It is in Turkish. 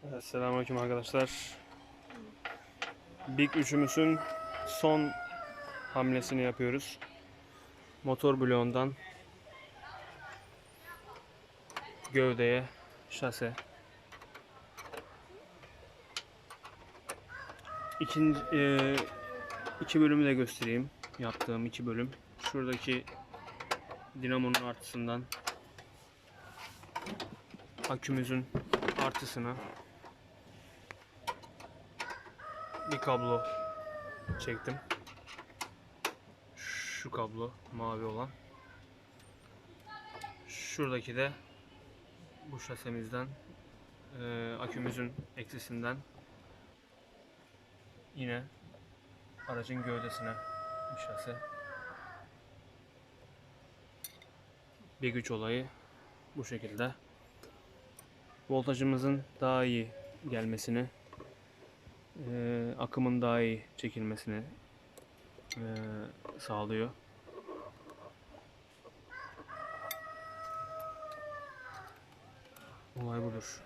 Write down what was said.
Selamünaleyküm arkadaşlar. Big 3'ümüzün son hamlesini yapıyoruz. Motor bloğundan gövdeye şase. İkinci, e, iki bölümü de göstereyim. Yaptığım iki bölüm. Şuradaki dinamonun artısından akümüzün artısına bir kablo çektim. Şu kablo mavi olan. Şuradaki de bu şasemizden e, akümüzün eksisinden yine aracın gövdesine bir şase. Bir güç olayı bu şekilde. Voltajımızın daha iyi gelmesini e, akımın daha iyi çekilmesini e, sağlıyor. Olay budur.